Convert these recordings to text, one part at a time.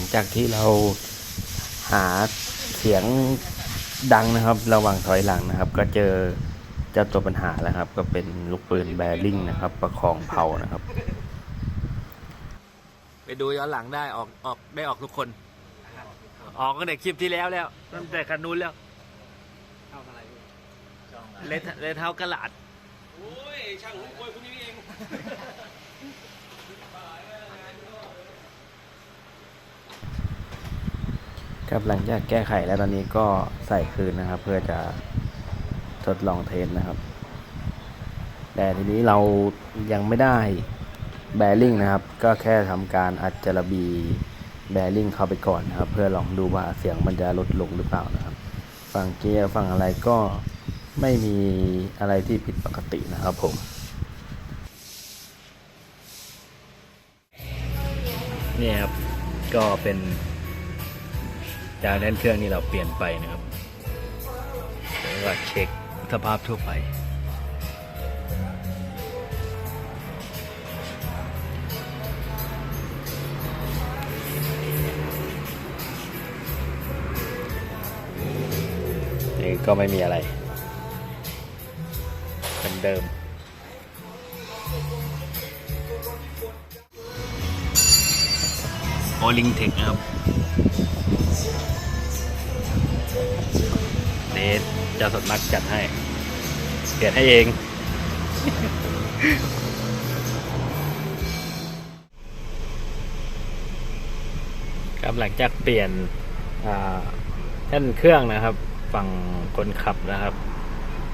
งจากที่เราหาเสียงดังนะครับ ระหว่างถอยหลังนะครับ ก็เจอเจ้าตัวปัญหาแล้วครับ ก็เป็นลูกปืนแบริ่งนะครับ ประคองเผานะครับ ไปดูย้อนหลังได้ออกออกได้ออกทุกคน ออกตั้งแต่คลิปที่แล้วแล้วตั้งแต่คันนู้นแล้วเข้าอะไรพี่จองเลทเลทเท้ากระหลาดโอ้ยช่างหัวกล้วยพวกนี้นี่เอง ครับหลังจากแก้ไขแล้วตอนนี้ก็ใส่คืนนะครับ เพื่อจะทดลองเทสนะครับ แต่ทีนี้เรายังไม่ได้แบริ่งนะครับ ก็แค่ทำการอัดจระบีแบริ่งเข้าไปก่อนนะครับ เพื่อลองดูว่าเสียงมันจะลดลงหรือเปล่านะครับ ฝั่งเกียร์ฝั่งอะไรก็ไม่มีอะไรที่ผิดปกตินะครับผมนี่ครับก็เป็น จากนั้นเครื่องนี้เราเปลี่ยนไปนะครับแล้วก็เช็คสภาพทั่วไป นี่ก็ไม่มีอะไรเหมือนเดิมโอลิงเทคนะครับ เดทจะสดมักจัดให้เปลี่ยนให้เอง ครับหลังจากเปลี่ยนอ่าแท่นเครื่องนะครับ ฝั่งคนขับนะครับ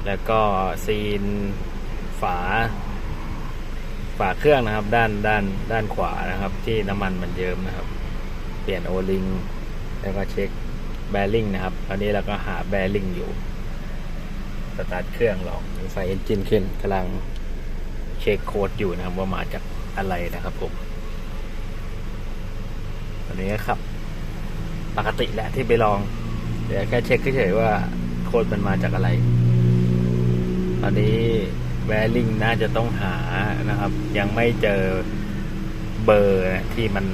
แล้วก็ซีนฝา ฝาเครื่องนะครับ ด้านด้านด้านขวานะครับ ที่น้ำมันมันเยิ้มนะครับ เปลี่ยนโอลิง แล้วก็เช็ค แบริ่งนะครับ ตอนนี้เราก็หาแบริ่งอยู่ สตาร์ทเครื่องลองไฟเอนจินขึ้นกำลังเช็คโค้ดอยู่นะครับ ว่ามาจากอะไรนะครับผม ตอนนี้ก็ขับ ปกติแหละที่ไปลอง เดี๋ยวแค่เช็คเฉยๆว่าโค้ดมันมาจากอะไร ตอนนี้แบริ่งน่าจะต้องหานะครับ ยังไม่เจอเบอร์ที่มัน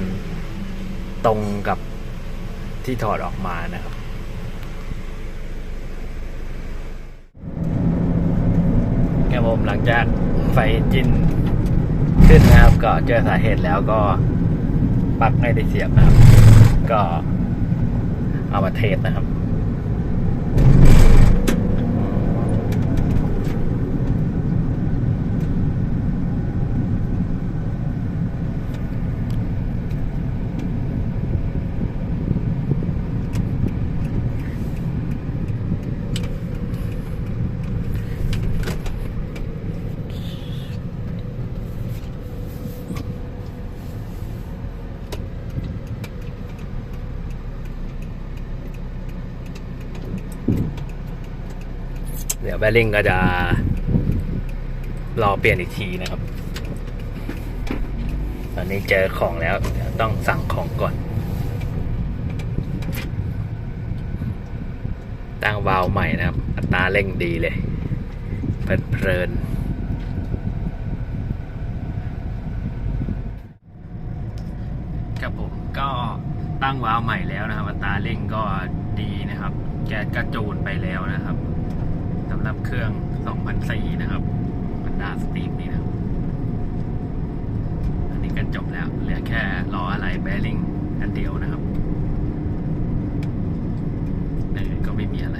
ตรงกับ ที่ถอดออกมานะครับครับผมหลังจากไฟจินขึ้นนะครับ ก็เจอสาเหตุแล้วก็ปลั๊กไม่ได้เสียบนะครับ ก็เอามาเทสนะครับ เดี๋ยวแบริ่งก็จะรอเปลี่ยนอีกทีนะครับ ตอนนี้เจอของแล้วต้องสั่งของก่อน ตั้งวาล์วใหม่นะครับ อัตราเร่งดีเลย เพลินๆครับผมก็ตั้งวาล์วใหม่แล้วนะครับ อัตราเร่งก็ดีนะครับ แก๊สกระจูนไปแล้วนะครับำหรับเครื่อง 2004 นะครับบรรดาสตรีมนี่นะอันนี้ก็จบแล้ว เหลือแค่รออะไรแบริ่งอันเดียวนะครับเออก็ไม่มีอะไร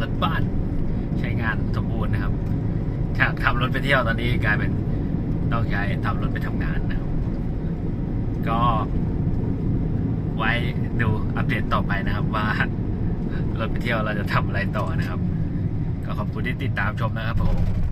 รถบ้านใช้งานสมบูรณ์นะครับจากทำรถไปเที่ยวตอนนี้กลายเป็นต้องย้ายทำรถไปทำงานนะครับ ก็ไว้ดูอัปเดตต่อไปนะครับว่ารถไปเที่ยวเราจะทำอะไรต่อนะครับ ก็ขอบคุณที่ติดตามชมนะครับผม